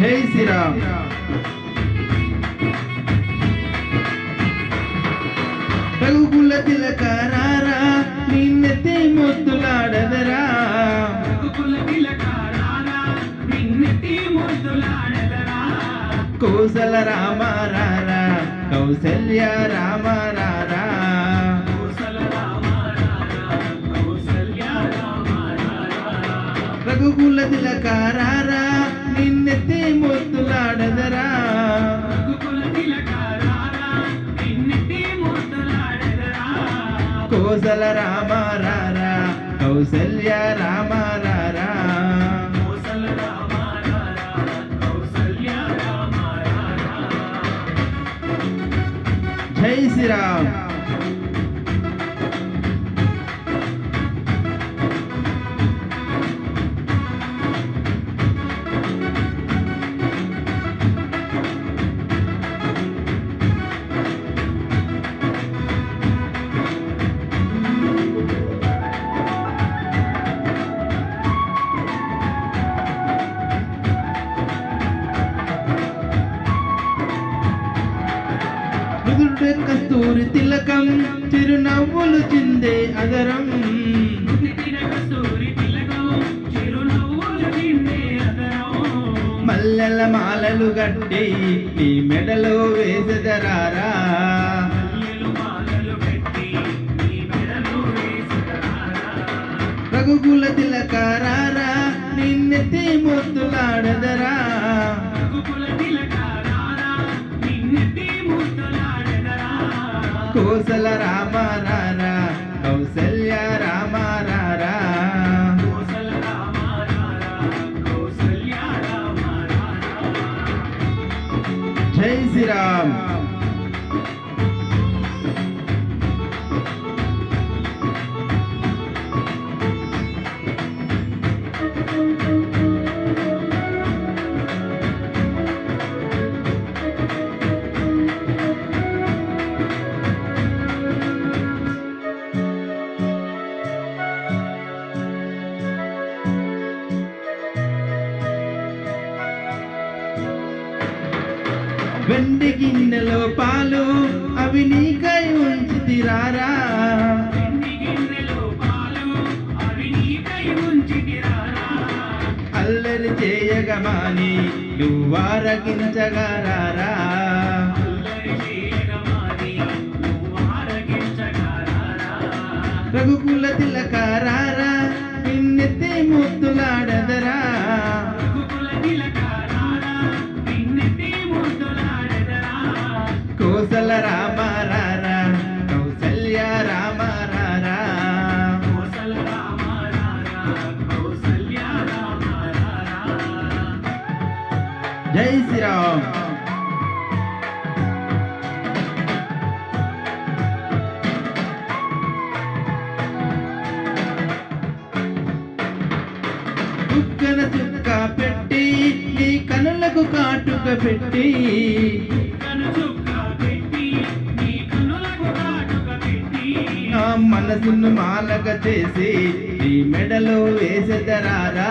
శ్రీరామ్ రఘుకుల తిలకారారా నిన్నెత్తి ముద్దులాడదరా రఘుకుల తిలకారారా, నిన్నెత్తి ముద్దులాడెదరా. కోసల కౌసల్య కోసల రామారారా, కౌసల్య. రఘుకుల నిన్నెత్తి ముద్దులాడదరా రఘుకుల తిలకారారా, నిన్నెత్తి ముద్దులాడెదరా. కోసల రామారారా కౌసల్య రామారారా కోసల రామారారా, కౌసల్య రామారారా. జై శ్రీరామ్ కస్తూరి తిలకం చిరునవ్వులు చిందే అదరం మల్లెల మాలలు గట్టి నీ మెడలో వేసెదరారా. రఘుకుల తిలకారారా నిన్నెత్తి మొత్తులాడదరా కోసల రామారారా కౌసల్య రామారారా. జై శ్రీరామ్ వెండి గిన్నెలో పాలు అవి నీకై ఉంచితిరారా. అల్లరి చేయగమాని నువ్వారగించగరారా. రఘుకుల తిలకారారా నిన్నెత్తి ముద్దులాడదరా జై శ్రీరామ్. కుక్కన చుక్క పెట్టి నీ కనులకు కాటుక పెట్టి. నీ మనసును మాలక చేసి నీ మెడలో వేసెదరారా.